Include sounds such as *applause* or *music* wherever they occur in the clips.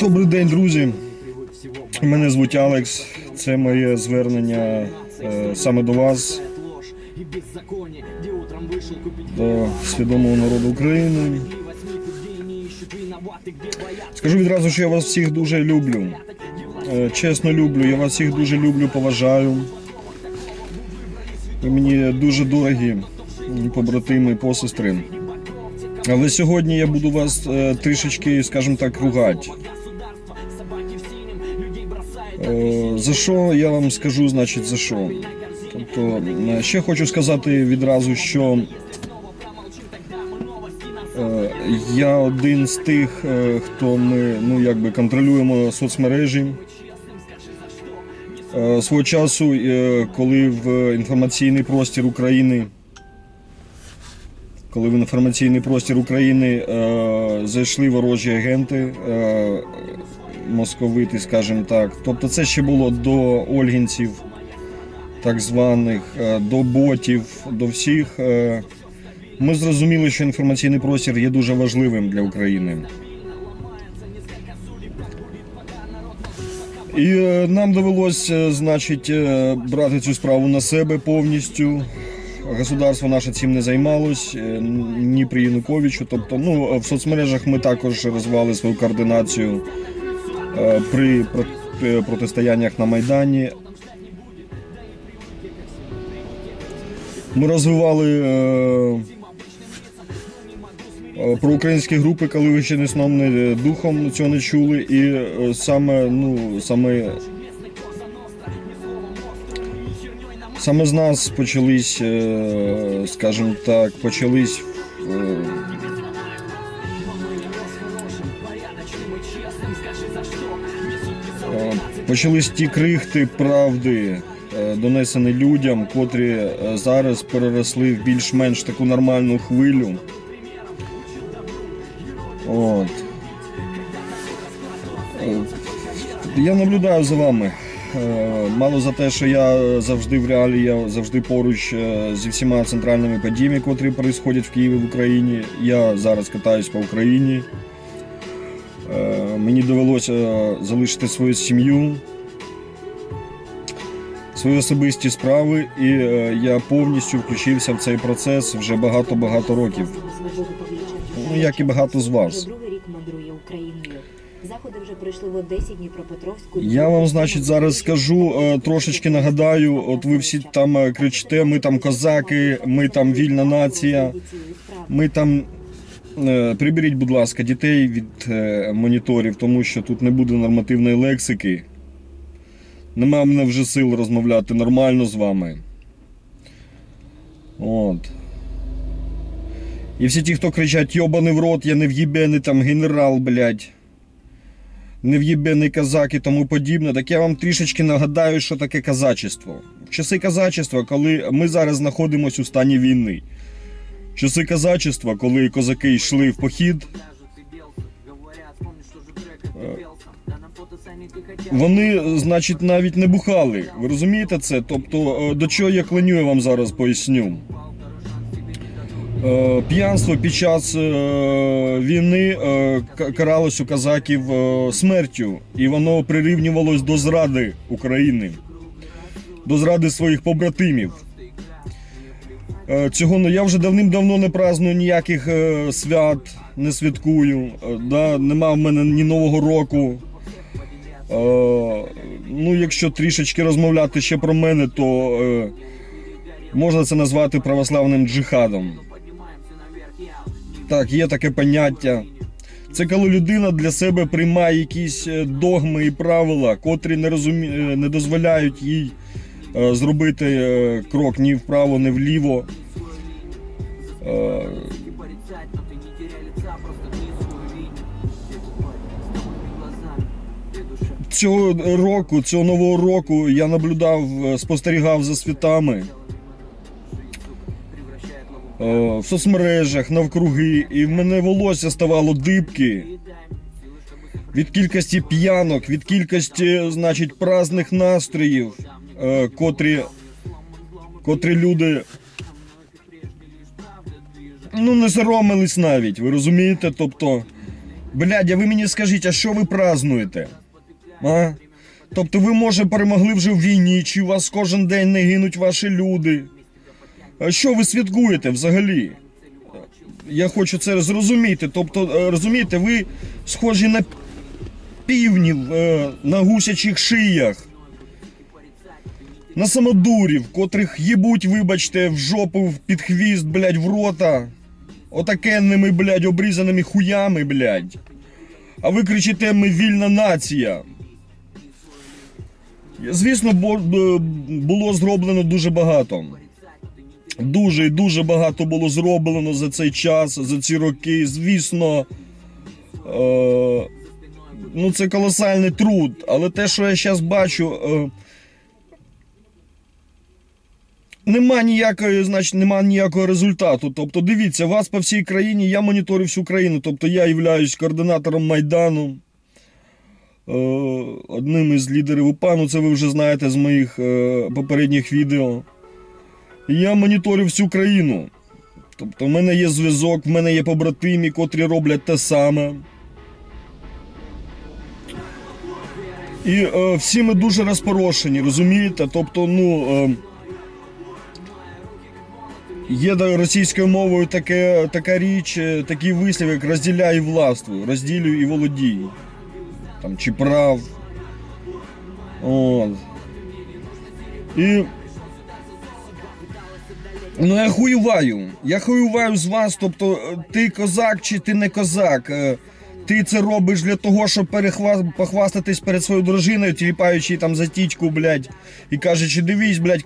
Добрий день, друзі. Мене звуть Алекс. Це моє звернення е, саме до вас, до свідомого народу України. Скажу відразу, що я вас всіх дуже люблю. Е, Чесно люблю, я вас всіх дуже люблю, поважаю. Ви мені дуже дорогі побратими, посестри. Але сьогодні я буду вас е, трішечки, скажімо так, ругати. Е, За що я вам скажу, значить, за що? Тобто, ще хочу сказати відразу, що е, я один з тих, е, хто ми ну, якби контролюємо соцмережі. Е, Свого часу, коли в інформаційний простір України коли в інформаційний простір України зайшли ворожі агенти, московити, скажімо так. Тобто це ще було до ольгінців, так званих, е, до ботів, до всіх. Е, ми зрозуміли, що інформаційний простір є дуже важливим для України. І е, нам довелося, значить, брати цю справу на себе повністю. Государство наше цим не займалось, ні при Януковичу. Тобто, ну в соцмережах ми також розвивали свою координацію при протистояннях на Майдані. Ми розвивали е, е, проукраїнські групи, коли ви ще не сном, духом цього не чули. І е, саме, ну, саме Саме з нас почались, е, скажімо так, почались почались ті крихти правди, е, донесені людям, котрі е, зараз переросли в більш-менш таку нормальну хвилю. От. Е, Я наблюдаю за вами. Е, Мало за те, що я завжди в реалі, я завжди поруч е, зі всіма центральними подіями, котрі відбуваються в Києві в Україні. Я зараз катаюсь по Україні. Е, Мені довелося залишити свою сім'ю, свої особисті справи, і е, я повністю включився в цей процес вже багато-багато років. Ну, як і багато з вас. Заходи вже пройшли в Одесі, Дніпропетровську. Я вам, значить, зараз скажу, е, трошечки нагадаю, от ви всі там кричите, ми там козаки, ми там вільна нація, ми там. Е, Приберіть, будь ласка, дітей від е, моніторів, тому що тут не буде нормативної лексики. Нема в мене вже сил розмовляти нормально з вами. От. І всі ті, хто кричать, йобаний в рот, я не в'єбений там генерал, блядь нев'єбений казак і тому подібне, так я вам трішечки нагадаю, що таке казачество. В часи казачества, коли ми зараз знаходимося у стані війни. Часи казачества, коли козаки йшли в похід, вони, значить, навіть не бухали. Ви розумієте це? Тобто, е, до чого я клоню, я вам зараз поясню. Е, П'янство під час е, війни е, каралось у казаків е, смертю, і воно прирівнювалось до зради України, до зради своїх побратимів. Е, Цього я вже давним-давно не праздную ніяких е, свят, не святкую. Е, Да, нема в мене ні Нового року. Ну, якщо трішечки розмовляти ще про мене, то можна це назвати православним джихадом. Так, є таке поняття. Це коли людина для себе приймає якісь догми і правила, котрі не, розумі... не дозволяють їй зробити крок ні вправо, ні вліво. Е, Цього року, цього нового року я наблюдав, е, спостерігав за світами. е, в соцмережах, навкруги, і в мене волосся ставало дибки. Від кількості п'янок, від кількості, значить, праздних настроїв, котрі, котрі люди ну, не соромились навіть, ви розумієте? Тобто, Блядь, а ви мені скажіть, а що ви празднуєте? А? Тобто ви, може, перемогли вже в війні, чи у вас кожен день не гинуть ваші люди? А що ви святкуєте взагалі? Я хочу це зрозуміти. Тобто, е, розумієте, ви схожі на півнів е, на гусячих шиях. На самодурів, котрих їбуть, вибачте, в жопу, під хвіст, блядь, в рота. Отакенними, блядь, обрізаними хуями, блядь. А ви кричите, ми вільна нація. Звісно, було зроблено дуже багато. Дуже і дуже багато було зроблено за цей час, за ці роки. Звісно, е, ну це колосальний труд. Але те, що я зараз бачу, е, нема ніякої, значить, нема ніякого результату. Тобто, дивіться, вас по всій країні, я моніторю всю країну. Тобто я являюсь координатором Майдану. е, Одним із лідерів УПА, ну це ви вже знаєте з моїх е, попередніх відео. Я моніторю всю країну. Тобто, в мене є зв'язок, в мене є побратимі, котрі роблять те саме. І е, всі ми дуже розпорошені, розумієте? Тобто, ну. Е, Є російською мовою таке, така річ, е, такий вислів, як розділяй і властвуй, розділюй і володій. Там, чи прав. От. І. Ну, я хуюваю. Я хуюваю з вас, тобто е, ти козак чи ти не козак. Е, Ти це робиш для того, щоб перехва... похвастатись перед своєю дружиною, тіліпаючи там за тічку, блядь, і кажучи, дивись, блядь,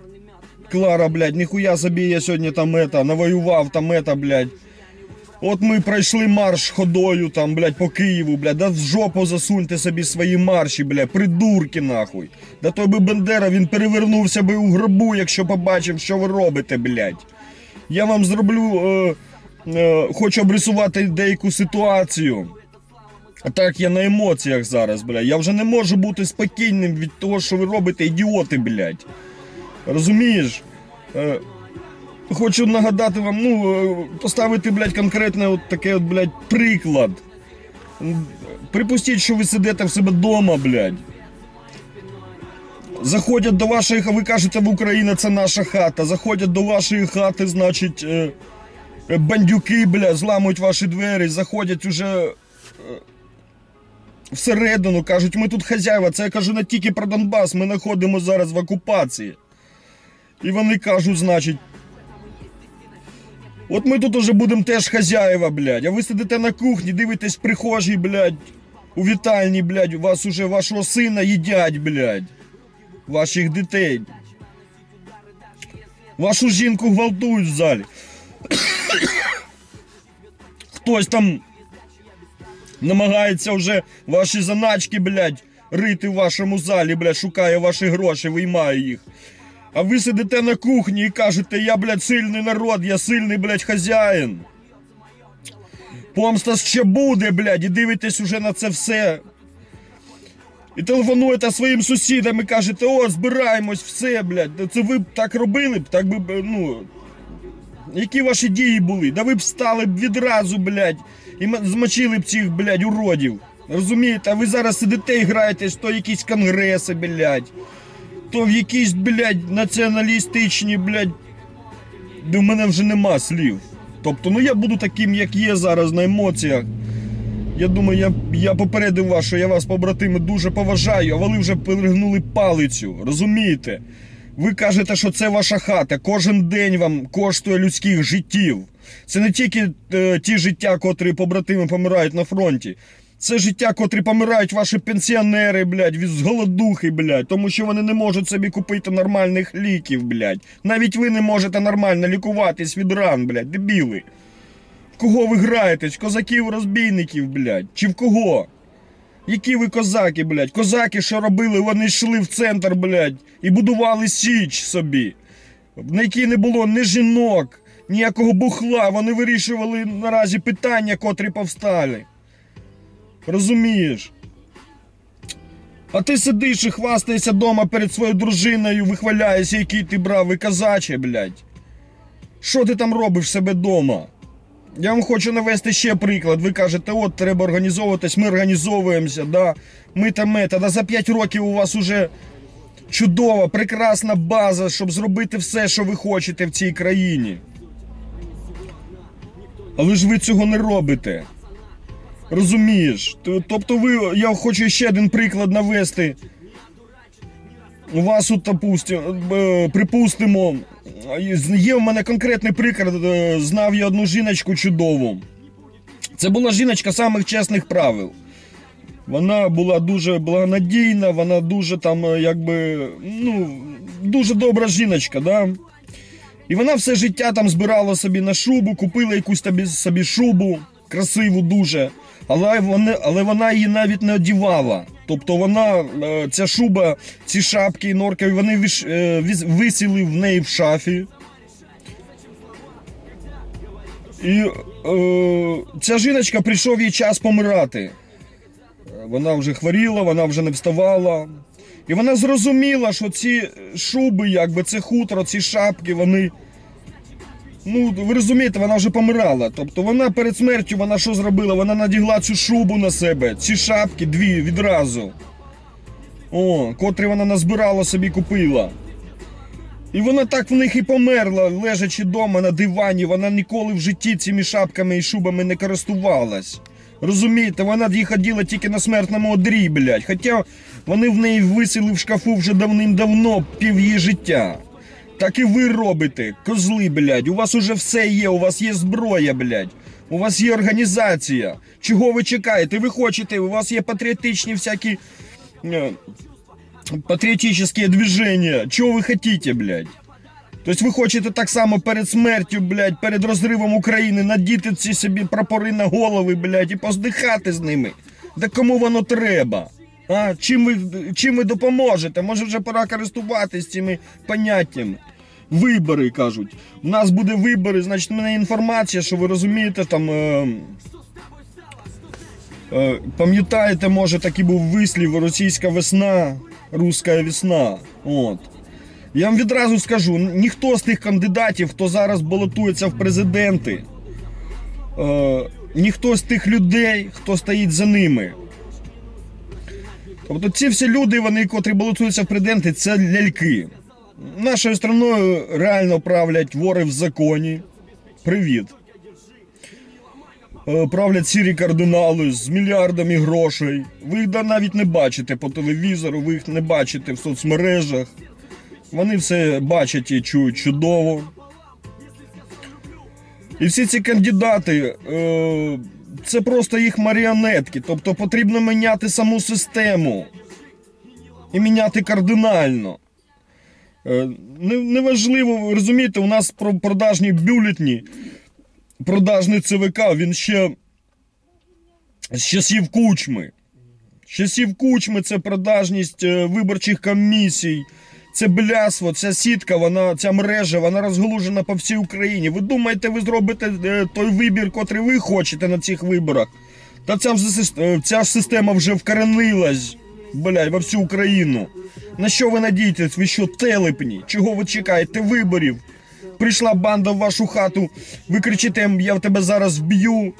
Клара, блядь, ніхуя собі я сьогодні там это, навоював там это, блядь. От ми пройшли марш ходою там, блядь, по Києву, блядь, да в жопу засуньте собі свої марші, блядь, придурки нахуй. Да той би Бендера, він перевернувся би у гробу, якщо побачив, що ви робите, блядь. Я вам зроблю, е, е, хочу обрисувати деяку ситуацію. А так я на емоціях зараз, блядь. Я вже не можу бути спокійним від того, що ви робите, ідіоти, блядь. Розумієш? Е, хочу нагадати вам, ну, е, поставити, блядь, конкретне от таке от, блядь, приклад. Припустіть, що ви сидите в себе вдома, блядь. Заходять до вашої хати, ви кажете, в Україні це наша хата. Заходять до вашої хати, значить, е, бандюки, блядь, зламують ваші двері, заходять уже всередину, кажуть, ми тут хазяїва. Це я кажу не тільки про Донбас, ми знаходимося зараз в окупації. І вони кажуть, значить. От ми тут уже будемо теж хазяїва, блядь. А ви сидите на кухні, дивитесь прихожій, блядь, у вітальні, блядь, у вас уже вашого сина їдять, блядь. Ваших дітей. Вашу жінку гвалтують в залі. *coughs* Хтось там намагається вже ваші заначки, блядь, рити в вашому залі, блядь, шукає ваші гроші, виймає їх. А ви сидите на кухні і кажете, я, блядь, сильний народ, я сильний, блядь, хазяїн. Помста ще буде, блядь, і дивитесь уже на це все. І телефонуєте своїм сусідам і кажете, о, збираємось, все, блядь. Це ви б так робили б, так би, ну. Які ваші дії були? Да ви б стали б відразу, блядь, і змочили б цих, блядь, уродів. Розумієте, а ви зараз сидите і граєтесь, то якісь конгреси, блядь то в якісь, блядь, націоналістичні, блядь. Де в мене вже нема слів. Тобто, ну я буду таким, як є зараз на емоціях. Я думаю, я, я попередив вас, що я вас, побратими, дуже поважаю, а ви вже перегнули палицю. Розумієте? Ви кажете, що це ваша хата. Кожен день вам коштує людських життів. Це не тільки е, ті життя, котрі побратими помирають на фронті. Це життя, котрі помирають ваші пенсіонери, блядь, від голодухи, блядь, тому що вони не можуть собі купити нормальних ліків, блядь. Навіть ви не можете нормально лікуватись від ран, блядь, дебіли. Кого ви граєтесь? Козаків, розбійників, блядь, чи в кого? Які ви козаки, блядь? Козаки, що робили, вони йшли в центр, блядь, і будували січ собі, на якій не було ні жінок, ніякого бухла. Вони вирішували наразі питання, котрі повстали. Розумієш? А ти сидиш і хвастаєшся вдома перед своєю дружиною, вихваляєшся, який ти бравий казаче, блядь. Що ти там робиш в себе вдома? Я вам хочу навести ще приклад. Ви кажете, от треба організовуватись, ми організовуємося, да. Ми там мета. Да за 5 років у вас уже чудова, прекрасна база, щоб зробити все, що ви хочете в цій країні. Але ж ви цього не робите. Розумієш? Тобто ви, я хочу ще один приклад навести. У вас тут, е, припустимо, є в мене конкретний приклад, е, знав я одну жіночку чудову. Це була жіночка самих чесних правил. Вона була дуже благонадійна, вона дуже там, е, якби, ну, дуже добра жіночка, да? І вона все життя там збирала собі на шубу, купила якусь тобі, собі шубу, красиву дуже. Але вона, але вона її навіть не одівала. Тобто вона, е, ця шуба, ці шапки норкові, вони віш, е, висіли в неї в шафі. І е, ця жіночка прийшов їй час помирати. Е, Вона вже хворіла, вона вже не вставала. І вона зрозуміла, що ці шуби, якби це хутро, ці шапки, вони. Ну, ви розумієте, вона вже помирала. Тобто вона перед смертю вона що зробила? Вона надягла цю шубу на себе, ці шапки дві відразу. О, котрі вона назбирала собі купила. І вона так в них і померла, лежачи вдома на дивані. Вона ніколи в житті цими шапками і шубами не користувалась. Розумієте, вона їх ходила тільки на смертному одрі, блядь. Хоча вони в неї висіли в шкафу вже давним-давно пів її життя. Так і ви робите, козли, блядь. У вас уже все є, у вас є зброя, блядь. У вас є організація. Чого ви чекаєте? Ви хочете, у вас є патріотичні всякі. е, патриотические движения. Чего вы блядь? Тобто ви хочете так само перед смертю, блядь, перед розривом України надіти ці собі прапори на голови, блядь, і поздихати з ними. Да кому воно треба? А? Чим ви, чим ви допоможете? Може вже пора користуватись цими поняттями. Вибори кажуть. У нас буде вибори, значить, мене інформація, що ви розумієте, там. Е, Е, Пам'ятаєте, може, такий був вислів російська весна, руська весна. От. Я вам відразу скажу: ніхто з тих кандидатів, хто зараз балотується в президенти, е, ніхто з тих людей, хто стоїть за ними. Тобто ці всі люди, вони, котрі балотуються в президенти, це ляльки. Нашою страною реально правлять вори в законі. Привіт. Е, правлять сірі кардинали з мільярдами грошей. Ви їх навіть не бачите по телевізору, ви їх не бачите в соцмережах. Вони все бачать і чують чудово. І всі ці кандидати е, це просто їх маріонетки. Тобто потрібно міняти саму систему. І міняти кардинально. Е, не- Неважливо, розумієте, у нас про продажні бюлетні продажний ЦВК, він ще з часів кучми. З часів кучми це продажність е, виборчих комісій, це бляство, ця сітка, вона, ця мережа, вона розгалужена по всій Україні. Ви думаєте, ви зробите е, той вибір, котрий ви хочете на цих виборах? Та ця, е, ця система вже вкоренилась, блядь, во всю Україну. На що ви надієтесь? Ви що, телепні? Чого ви чекаєте виборів? Прийшла банда в вашу хату, ви кричите, я в тебе зараз вб'ю.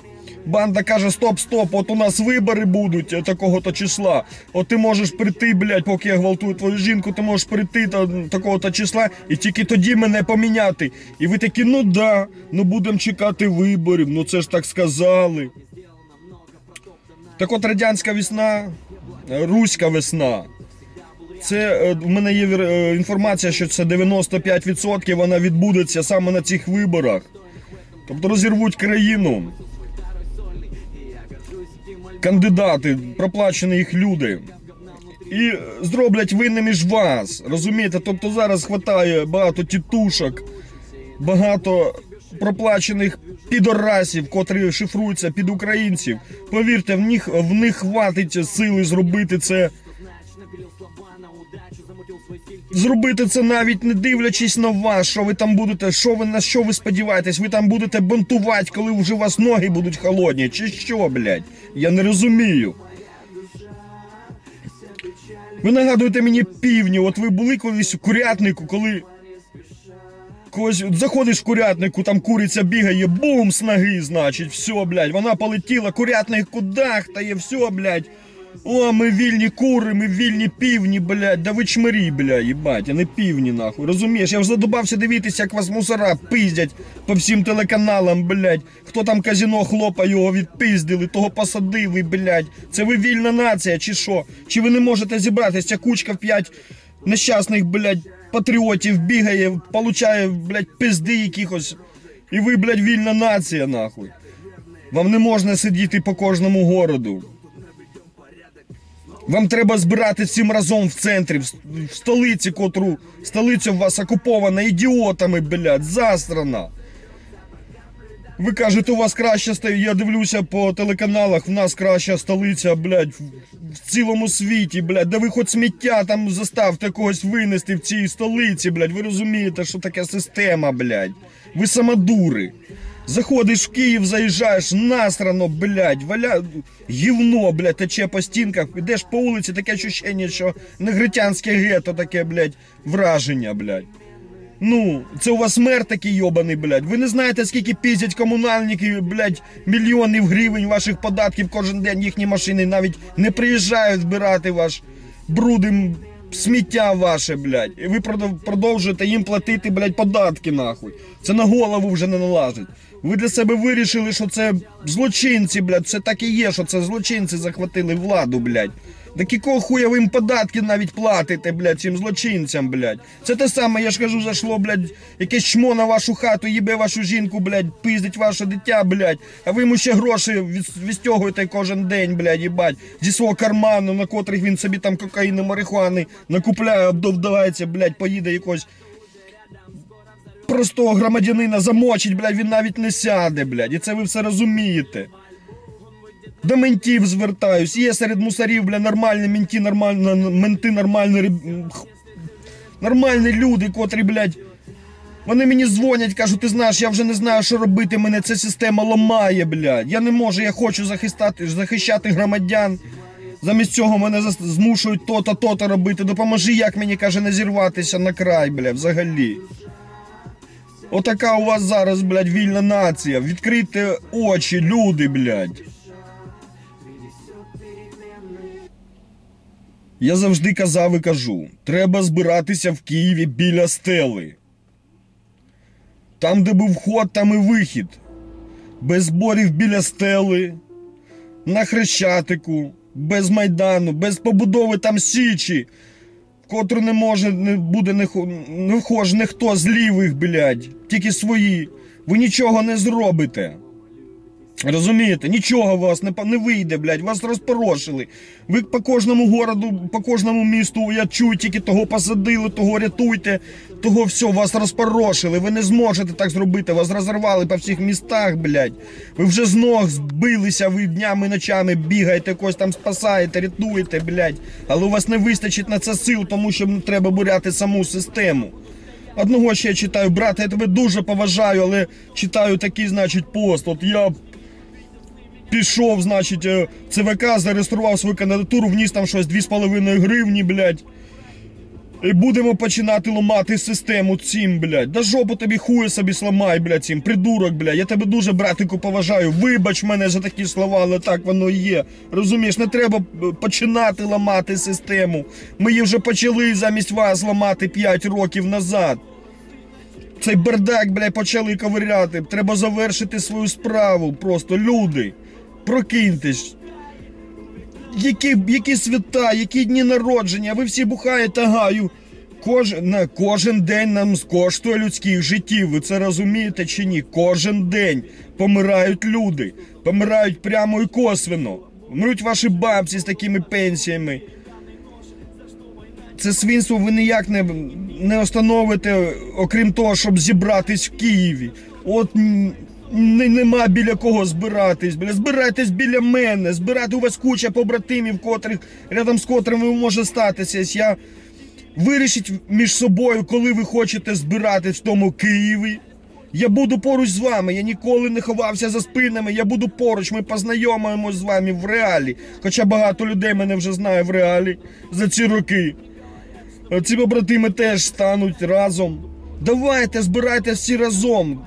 Банда каже: стоп, стоп, от у нас вибори будуть такого-то числа. От ти можеш прийти, блядь, поки я гвалтую твою жінку, ти можеш прийти та, такого-то числа, і тільки тоді мене поміняти. І ви такі, ну да, ну будемо чекати виборів, ну це ж так сказали. Так от радянська весна, е, руська весна. Це е, в мене є е, інформація, що це 95% вона відбудеться саме на цих виборах. Тобто розірвуть країну. Кандидати, проплачені їх люди. І зроблять винними ж вас. Розумієте? Тобто зараз хватає багато тітушок, багато проплачених підорасів, котрі шифруються під українців. Повірте, в них, в них хватить сили зробити це зробити це навіть не дивлячись на вас, що ви там будете, що ви на що ви сподіваєтесь, ви там будете бунтувати, коли вже у вас ноги будуть холодні, чи що, блядь? Я не розумію. Ви нагадуєте мені півні, от ви були колись у курятнику, коли. Когось заходиш в курятнику, там куриця бігає, бум з ноги, значить, все, блядь, вона полетіла, курятник кудахтає, все, блядь. О, ми вільні кури, ми вільні півні, блядь, да ви чмирі, блядь, їбать, а не півні, нахуй. Розумієш, я вже задобався дивитися, як вас мусора пиздять по всім телеканалам, блядь. Хто там казіно хлопа його відпиздили, того посадили, блядь. Це ви вільна нація, чи що? Чи ви не можете зібратися? Ця кучка в п'ять нещасних, блядь, патріотів бігає, получає, блядь, пизди якихось. І ви, блядь, вільна нація, нахуй. Вам не можна сидіти по кожному городу. Вам треба збирати всім разом в центрі, в столиці, котру столиця у вас окупована ідіотами, блядь, засрана. Ви кажете, у вас краща столиця. Я дивлюся по телеканалах, в нас краща столиця, блядь, в, цілому світі, блядь. Да ви хоч сміття там заставте когось винести в цій столиці, блядь. Ви розумієте, що таке система, блядь. Ви самодури. Заходиш в Київ, заїжджаєш, насрано, блядь, валя... гівно, блядь, тече по стінках, ідеш по вулиці, таке ощущення, що негритянське гетто таке, блядь, враження, блядь. Ну, це у вас мер такий йобаний, блядь. Ви не знаєте, скільки піздять комунальники, блядь, мільйонів гривень ваших податків кожен день їхні машини навіть не приїжджають збирати ваш брудим сміття ваше, блядь. І ви продовжуєте їм платити, блядь, податки, нахуй. Це на голову вже не налазить. Ви для себе вирішили, що це злочинці, блядь. Це так і є, що це злочинці захватили владу, блядь. Так якого хуя ви їм податки навіть платите, блядь, цим злочинцям, блядь. Це те саме, я ж кажу, зайшло, блядь, якесь чмо на вашу хату, їбе вашу жінку, блядь, пиздить ваше дитя, блядь. А ви йому ще гроші від- відстягуєте кожен день, блядь, їбать, зі свого карману, на котрих він собі там кокаїни, марихуани накупляє, обдовдається, блядь, поїде якось простого громадянина замочить, блядь, він навіть не сяде, блядь. І це ви все розумієте. До ментів звертаюсь. Є серед мусорів, бля, нормальні менти, нормальні, менти, нормальні, нормальні люди, котрі, блядь, вони мені дзвонять, кажуть, ти знаєш, я вже не знаю, що робити, мене ця система ламає, блядь. Я не можу, я хочу захистати, захищати громадян. Замість цього мене змушують то-то, то-то робити. Допоможи, як мені каже, не зірватися на край, блядь, взагалі. Отака у вас зараз, блядь, вільна нація. Відкрийте очі, люди, блядь. Я завжди казав і кажу: треба збиратися в Києві біля стели. Там, де був вход, там і вихід. Без зборів біля стели, на Хрещатику, без майдану, без побудови там січі, котру не може не буде не, не вхож ніхто з лівих, блядь, тільки свої. Ви нічого не зробите. Розумієте, нічого у вас не, не вийде, блядь, вас розпорошили. Ви по кожному городу, по кожному місту, я чую, тільки того посадили, того рятуйте, того все, вас розпорошили. Ви не зможете так зробити, вас розірвали по всіх містах, блядь. Ви вже з ног збилися, ви днями, ночами бігаєте, когось там спасаєте, рятуєте, блядь. Але у вас не вистачить на це сил, тому що треба буряти саму систему. Одного ще я читаю, брат, я тебе дуже поважаю, але читаю такий, значить, пост. От я пішов, значить, е, ЦВК зареєстрував свою кандидатуру, вніс там щось 2,5 гривні, блядь. І будемо починати ламати систему цим, блядь. Да жопу тобі хуя собі сламай, блядь, цим, придурок, блядь. Я тебе дуже, братику, поважаю. Вибач мене за такі слова, але так воно є. Розумієш, не треба е, починати ламати систему. Ми її вже почали замість вас ламати 5 років назад. Цей бардак, блядь, почали ковиряти. Треба завершити свою справу. Просто люди. Прокиньтесь. Які, які свята, які дні народження, ви всі бухаєте гаю. Кожен, кожен день нам коштує людських життів. Ви це розумієте чи ні? Кожен день помирають люди. Помирають прямо і косвенно. Вмруть ваші бабці з такими пенсіями. Це свинство ви ніяк не, не остановите, окрім того, щоб зібратись в Києві. От не, нема біля кого збиратись. Бля. Збирайтесь біля мене, збирати у вас куча побратимів, котрих, рядом з котрими може статися. Я вирішіть між собою, коли ви хочете збиратись в тому Києві. Я буду поруч з вами, я ніколи не ховався за спинами, я буду поруч, ми познайомимось з вами в реалі. Хоча багато людей мене вже знає в реалі за ці роки. Ці побратими теж стануть разом. Давайте збирайте всі разом.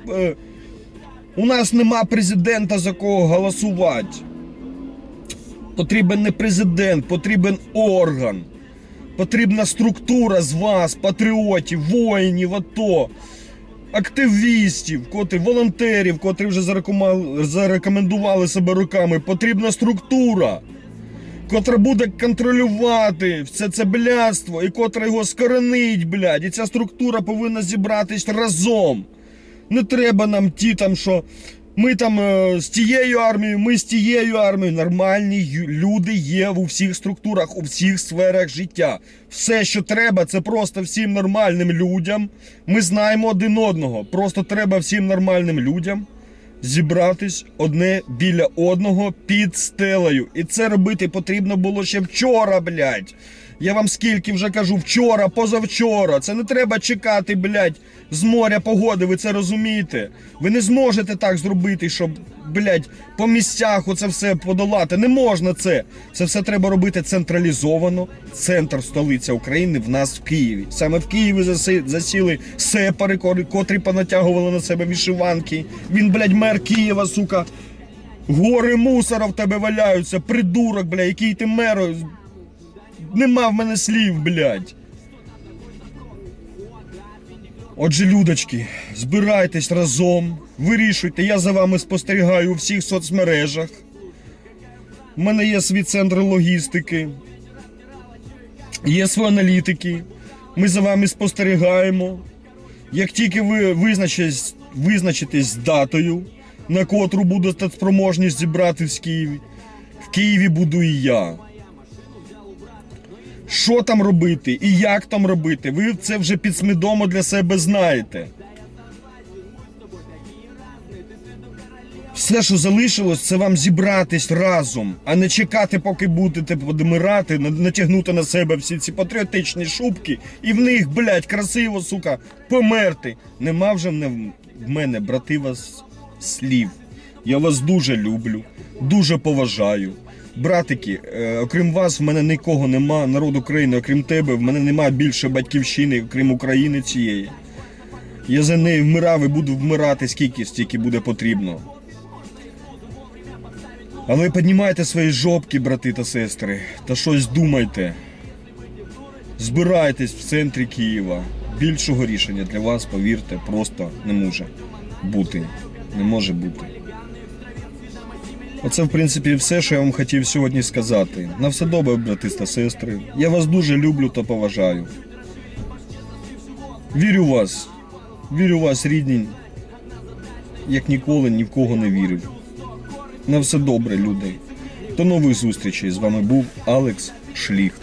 У нас нема президента за кого голосувати. Потрібен не президент, потрібен орган. Потрібна структура з вас, патріотів, воїнів, АТО, активістів, котрі, волонтерів, котрі вже зарекомендували себе руками. Потрібна структура, котра буде контролювати все це блядство і котра його скоренить, блядь. І ця структура повинна зібратись разом. Не треба нам ті там, що ми там е, з тією армією, ми з тією армією. Нормальні люди є у всіх структурах, у всіх сферах життя. Все, що треба, це просто всім нормальним людям. Ми знаємо один одного. Просто треба всім нормальним людям зібратись одне біля одного під стелею. І це робити потрібно було ще вчора, блядь. Я вам скільки вже кажу, вчора, позавчора. Це не треба чекати, блядь, з моря погоди, ви це розумієте? Ви не зможете так зробити, щоб, блядь, по місцях оце все подолати. Не можна це. Це все треба робити централізовано. Центр столиця України в нас в Києві. Саме в Києві засіли сепари, котрі понатягували на себе вишиванки. Він, блядь, мер Києва, сука. Гори мусора в тебе валяються, придурок, бля, який ти мер. Нема в мене слів, блядь. Отже, людочки, збирайтесь разом, вирішуйте, я за вами спостерігаю у всіх соцмережах. У мене є свій центр логістики, є свої аналітики. Ми за вами спостерігаємо. Як тільки ви визначитесь, визначитесь з датою, на котру буде спроможність зібратись в Києві, в Києві буду і я. Що там робити і як там робити, ви це вже підсвідомо для себе знаєте. Все, що залишилось, це вам зібратись разом, а не чекати, поки будете подимирати, на- натягнути на себе всі ці патріотичні шубки і в них, блядь, красиво, сука, померти. Нема вже в мене, брати вас, слів. Я вас дуже люблю, дуже поважаю. Братики, е, окрім вас, в мене нікого нема. Народ України, окрім тебе, в мене нема більше батьківщини, окрім України цієї. Я за неї вмирав і буду вмирати скільки, стільки буде потрібно. Але піднімайте свої жопки, брати та сестри, та щось думайте. Збирайтесь в центрі Києва. Більшого рішення для вас, повірте, просто не може бути. Не може бути. Оце, в принципі, все, що я вам хотів сьогодні сказати. На все добре, брати та сестри. Я вас дуже люблю та поважаю. Вірю в вас. Вірю в вас, рідні. Як ніколи ні в кого не вірив. На все добре, люди. До нових зустрічей. З вами був Алекс Шліхт.